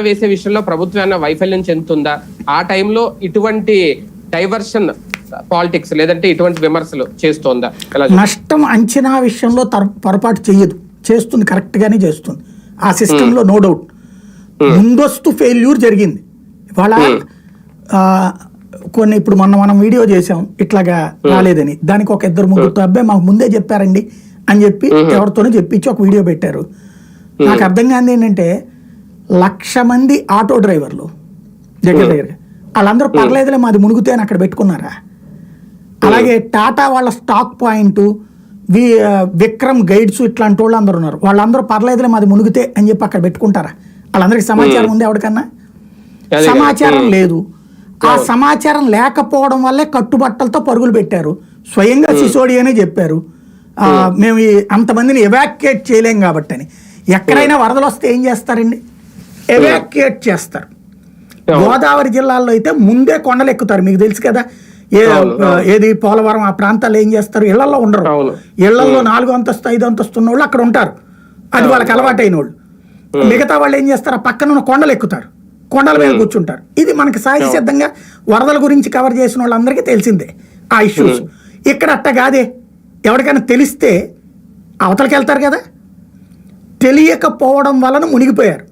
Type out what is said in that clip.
వేసే విషయంలో ప్రభుత్వం ఏమైనా వైఫల్యం చెందుతుందా? ఆ టైంలో ఇటువంటి డైవర్షన్ పాలిటిక్స్ లేదంటే ఇటువంటి విమర్శలు చేస్తోందా? నష్టం అంచనా విషయంలో పొరపాటు చెయ్యదు. చేస్తుంది కరెక్ట్ గానే చేస్తుంది. ఆ సిస్టమ్లో నో డౌట్ ముందస్తు ఫెయిల్యూర్ జరిగింది. ఇవాళ ఆ, కొన్ని ఇప్పుడు మొన్న మనం వీడియో చేసాం ఇట్లాగా రాలేదని. దానికి ఒక ఇద్దరు ముగ్గురు అబ్బాయి మాకు ముందే చెప్పారండి అని చెప్పి ఎవరితోనో చెప్పించి ఒక వీడియో పెట్టారు. నాకు అర్థం కాంది ఏంటంటే లక్ష మంది ఆటో డ్రైవర్లు. దగ్గర దగ్గర. వాళ్ళందరూ పర్లేదులే మాది మునుగుతే అని అక్కడ పెట్టుకున్నారా? అలాగే టాటా వాళ్ళ stock point V Vikram guides ఇట్లాంటి వాళ్ళు అందరూ ఉన్నారు. వాళ్ళందరూ పర్లేదులే మాది మునిగితే అని చెప్పి అక్కడ పెట్టుకుంటారా? వాళ్ళందరికీ సమాచారం ఉంది ఎవరికన్నా. సమాచారం లేదు. ఆ సమాచారం లేకపోవడం వల్లే కట్టుబట్టలతో పరుగులు పెట్టారు. స్వయంగా సిసోడియానే చెప్పారు. ఆ, మేము అంతమందిని ఎవాక్యుయేట్ చేయలేం కాబట్టి అని ఎక్కడైనా వరదలు వస్తే ఏం చేస్తారండి? ఎవాక్యుయేట్ చేస్తారు. గోదావరి జిల్లాల్లో అయితే ముందే కొండలు ఎక్కుతారు మీకు తెలుసు కదా. ఏ ఏది పోలవరం ఆ ప్రాంతాల్లో ఏం చేస్తారు? ఇళ్ళలో ఉండరు. ఇళ్ళలో నాలుగు అంతస్తు ఐదు అంతస్తు ఉన్న వాళ్ళు అక్కడ ఉంటారు. అది వాళ్ళకి అలవాటైన వాళ్ళు మిగతా వాళ్ళు ఏం చేస్తారు? ఆ పక్కన ఉన్న కొండలు ఎక్కుతారు. కొండల మీద కూర్చుంటారు. ఇది మనకి సహజ సిద్ధంగా వరదల గురించి కవర్ చేసిన వాళ్ళందరికీ తెలిసిందే ఆ ఇష్యూస్ ఇక్కడ అట్ట కాదే. ఎవరికైనా తెలిస్తే అవతలకి వెళ్తారు కదా. తెలియకపోవడం వలన మునిగిపోయారు.